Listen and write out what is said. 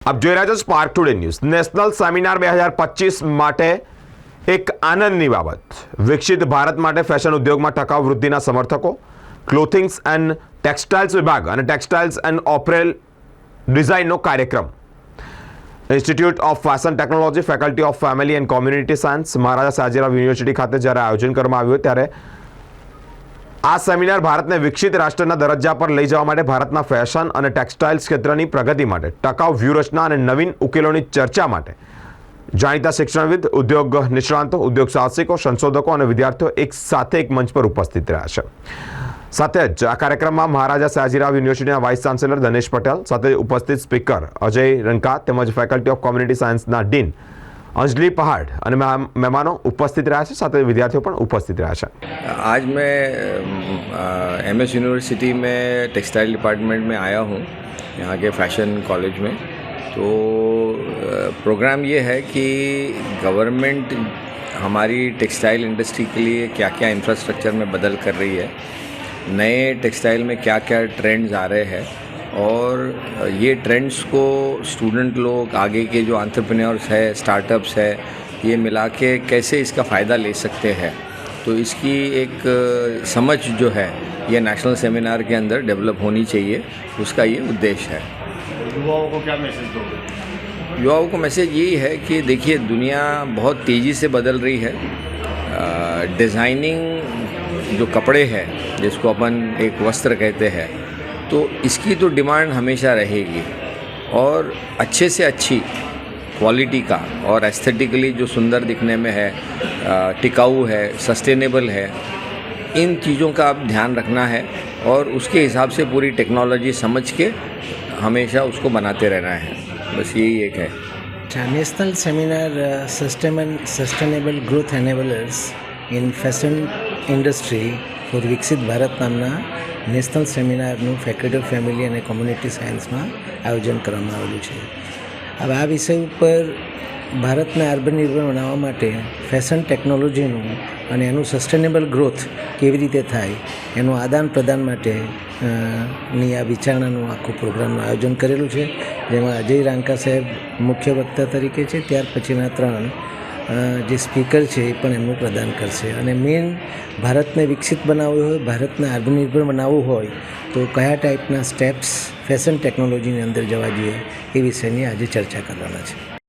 આપ જોઈ રહ્યા છો spark today news national seminar બે હજાર પચીસ માટે એક આનંદની બાબત. વિકસિત ભારત માટે ફેશન ઉદ્યોગમાં ટકાઉ વૃદ્ધિના સમર્થકો ક્લોથિંગ્સ એન્ડ ટેક્સટાઇલ્સ વિભાગ અને ટેક્સટાઇલ્સ એન્ડ ઓપરેલ ડિઝાઇનનો કાર્યક્રમ. Institute of fashion technology faculty of family and community science Maharaja Sayajirao university ખાતે જ્યારે આયોજન કરવામાં આવ્યું ત્યારે આ સેમિનાર ભારતને વિકસિત રાષ્ટ્રના દરજ્જા પર લઈ જવા માટે ભારતના ફેશન અને ટેક્સટાઇલ્સ ક્ષેત્રની પ્રગતિ માટે, ટકાઉ વ્યૂહરચના અને નવીન ઉકેલોની ચર્ચા માટે. જાણીતા શિક્ષણવિદ, ઉદ્યોગ નિષ્ણાંતો, ઉદ્યોગ સાહસિકો, સંશોધકો અને વિદ્યાર્થીઓ એક સાથે એક મંચ પર ઉપસ્થિત રહ્યા છે. સાથે જ આ કાર્યક્રમમાં મહારાજા સયાજીરાવ યુનિવર્સિટીના વાઇસ ચાન્સેલર ધનેશ પટેલ, સાથે ઉપસ્થિત સ્પીકર અજય રંકા તેમજ ફેકલ્ટી ઓફ કોમ્યુનિટી સાયન્સના ડીન અંજલિ પહાડ અને મહેમ- મહેમાનો ઉપસ્થિત રહ્યા છે સાથે વિદ્યાર્થીઓ પણ ઉપસ્થિત રહ્યા છે आज मैं एम एस यूनिवर्सिटी में टेक्सटाइल डिपार्टमेंट में आया हूँ यहाँ के फैशन कॉलेज में तो अ, प्रोग्राम ये है कि गवर्नमेंट हमारी टेक्सटाइल इंडस्ट्री के लिए क्या क्या इंफ्रास्ट्रक्चर में बदल कर रही है नए टेक्सटाइल में क्या क्या ट्रेंड्स आ रहे हैं और ये ट्रेंड्स को स्टूडेंट लोग आगे के जो एंटरप्रेन्योर्स है स्टार्टअप्स है ये मिला के कैसे इसका फ़ायदा ले सकते हैं? तो इसकी एक समझ जो है ये नेशनल सेमिनार के अंदर डेवलप होनी चाहिए। उसका ये उद्देश्य है। युवाओं को क्या मैसेज दोगे? युवाओं को मैसेज यही है कि देखिए दुनिया बहुत तेज़ी से बदल रही है। डिज़ाइनिंग जो कपड़े हैं जिसको अपन एक वस्त्र कहते हैं तो इसकी तो डिमांड हमेशा रहेगी और अच्छे से अच्छी क्वालिटी का और एस्थेटिकली जो सुंदर दिखने में है टिकाऊ है सस्टेनेबल है, इन चीज़ों का आप ध्यान रखना है और उसके हिसाब से पूरी टेक्नोलॉजी समझ के हमेशा उसको बनाते रहना है। बस यही एक है। अच्छा national seminar system sustainable growth enablers in fashion industry for विकसित भारत नामना નેશનલ સેમિનારનું ફેકલ્ટી ઓફ ફેમિલી અને કોમ્યુનિટી સાયન્સમાં આયોજન કરવામાં આવેલું છે. હવે આ વિષય ઉપર ભારતને આત્મનિર્ભર બનાવવા માટે ફેશન ટેકનોલોજીનું અને એનું સસ્ટેનેબલ ગ્રોથ કેવી રીતે થાય એનું આદાન પ્રદાન માટે ની આ વિચારણાનું આખું પ્રોગ્રામનું આયોજન કરેલું છે. જેમાં અજય રાંકા સાહેબ મુખ્ય વક્તા તરીકે છે. ત્યાર પછીના ત્રણ જે સ્પીકર છે એ પણ એમનું પ્રદાન કરશે. અને મેઇન ભારતને વિકસિત બનાવવું હોય, ભારતને આત્મનિર્ભર બનાવવું હોય, તો કયા ટાઈપના સ્ટેપ્સ ફેશન ટેકનોલોજીની અંદર જવા જોઈએ એ વિષયની આજે ચર્ચા કરવાના છે.